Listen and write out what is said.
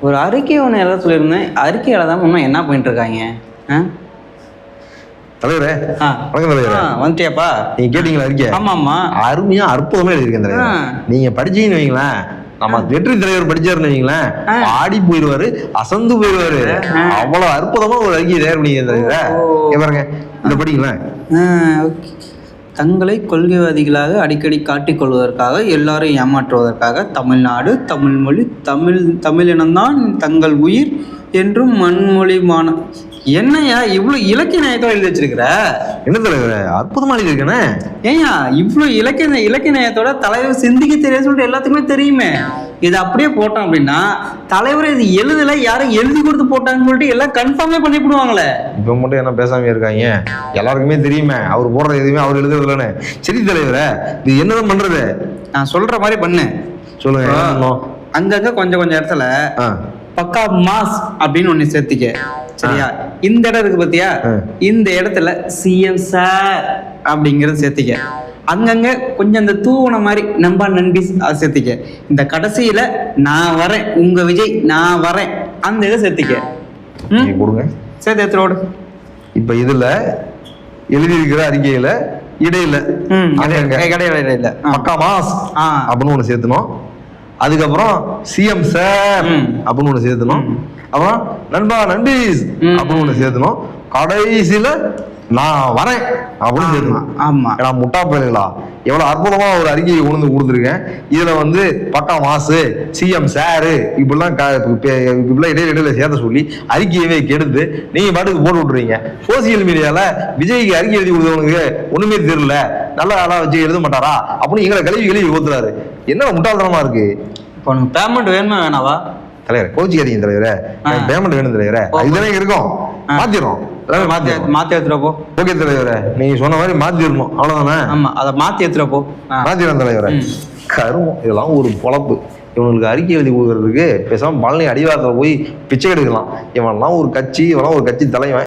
ஒரு அறிக்கை ஒன்று எழுத சொல்லியிருந்தேன். அறிக்கை எழுதாம இன்னும் என்ன பண்ணிட்டு இருக்காங்க ஆ? தலைவரே ஆ. வணக்கம் தலைவரே. வந்துட்டியாப்பா? நீங்க கேட்டீங்களா இருக்கே ஆமா ஆமா அருமையா அற்புதமா எழுதியிருக்கேன் தலைவர். நீங்க படிச்சீங்கன்னு வைங்களேன். நம்ம வெற்றி தலைவர் படிச்சாருன்னு வைங்களேன். ஆடி போயிடுவாரு அசந்து போயிடுவாரு. அவ்வளவு அற்புதமா ஒரு அறிக்கையை தயார் பண்ணிக்கிறேன் தலைவர். பாருங்க. இந்த ஆ, ஓகே. தங்களை கொள்கைவாதிகளாக அடிக்கடி காட்டிக் கொள்வதற்காக எல்லாரும் ஏமாற்றுவதற்காக தமிழ்நாடு தமிழ்மொழி தமிழ் தமிழினம்தான் தங்கள் உயிர் என்றும் மண்மொழிமான என்னையா இவ்வளோ இலக்கிய நயத்தோட எழுதி வச்சிருக்கிற? என்ன தலைவர் அற்புதமா எழுதியிருக்கேனே ஏய்யா இவ்வளோ இலக்கிய இலக்கிய நயத்தோட தலைவர் சிந்திக்க தெரியாது சொல்லிட்டு எல்லாத்துக்குமே தெரியுமே. இது அப்படியே போட்டோம் அப்படின்னா தலைவர் இது எழுதல யாரும் எழுதி கொடுத்து போட்டாங்கன்னு சொல்லிட்டு எல்லாம் கன்ஃபார்மே பண்ணிவிடுவாங்களே இப்ப மட்டும் என்ன பேசாம இருக்காங்க. எல்லாருக்குமே தெரியுமே அவர் போடுற எதுவுமே அவர் எழுதுறதுலன்னு சரி தலைவரே இது என்னதான் பண்றது? நான் சொல்ற மாதிரி பண்ணு. சொல்லுங்க? அங்கங்க கொஞ்சம் கொஞ்சம் இடத்துல பக்கா மாஸ் அப்படின்னு ஒண்ணு சேர்த்திக்க. சரியா? இந்த இடம் இருக்கு பாத்தியா. இந்த இடத்துல சிஎம் சார் அப்படிங்கறத சேர்த்திக்க. அங்கங்க கொஞ்சம் அந்த தூவன மாதிரி நம்பா நண்பி சேர்த்திக்க. இந்த கடைசியில நான் வரேன் உங்க விஜய் நான் வரேன். அந்த இதை சேர்த்திக்க. ம்? கொடுங்க. சேர்த்து எடுத்துரோடு இப்ப இதுல எழுதியிருக்கிற அறிக்கையில இடையில ம் அங்கங்க. கிடையாது இல்லை பக்கா மாஸ் அப்படின்னு ஒண்ணு சேர்த்தணும். அதுக்கப்புறம் சிஎம் சார். அப்படின்னு ஒண்ணு சேர்த்தணும். அப்புறம் நண்பா நண்பீஸ். அப்படின்னு ஒண்ணு சேர்த்தணும். கடைசியில நான் வரேன் அப்படின்னு சேர்த்தணும் ஆமா. ஏன்னா முட்டா பயலுங்களா எவ்வளவு அற்புதமா ஒரு அறிக்கையை உணர்ந்து கொடுத்துருக்கேன். இதுல வந்து பக்கா மாசு சிஎம் சாரு இப்படிலாம் இப்படிலாம் இடையில இடையில சேர்த்த சொல்லி அறிக்கையவே கெடுத்து நீங்க பாட்டுக்கு போட்டு விட்டுறீங்க சோசியல் மீடியால விஜய்க்கு அறிக்கை எழுதி கொடுத்தவனுக்கு ஒண்ணுமே தெரியல. நல்ல ஆளா வச்சு எழுத மாட்டாரா? அப்படின்னு எங்களை கழுவி கழுவி ஊத்துறாரு. என்ன முட்டாள்தனமா இருக்கு? இப்போ உனக்கு பேமெண்ட் வேணுமா வேணாவா? தலைவர் கோச்சிக்காதீங்க தலைவரே. பேமெண்ட் வேணும் தலைவரே. இதுதானே இருக்கும். மாத்திரும் எல்லாமே மாத்தி மாத்திரும் மாத்தி எடுத்துட்டு போ. ஓகே தலைவரே. நீங்க சொன்ன மாதிரி மாத்திரணும் அவ்வளவுதானே? ஆமா அதை மாத்தி எடுத்துட்டு போ. ஆ. மாத்திரம் தலைவரே. கருமம் இதெல்லாம் ஒரு பொழப்பு. இவனுக்கு அறிக்கை எழுதி கொடுக்கறதுக்கு பேசாம பழனி அடிவாரத்தில் போய் பிச்சை எடுக்கலாம். இவன்லாம் ஒரு கட்சி இவன்லாம் ஒரு கட்சி தலைவன்.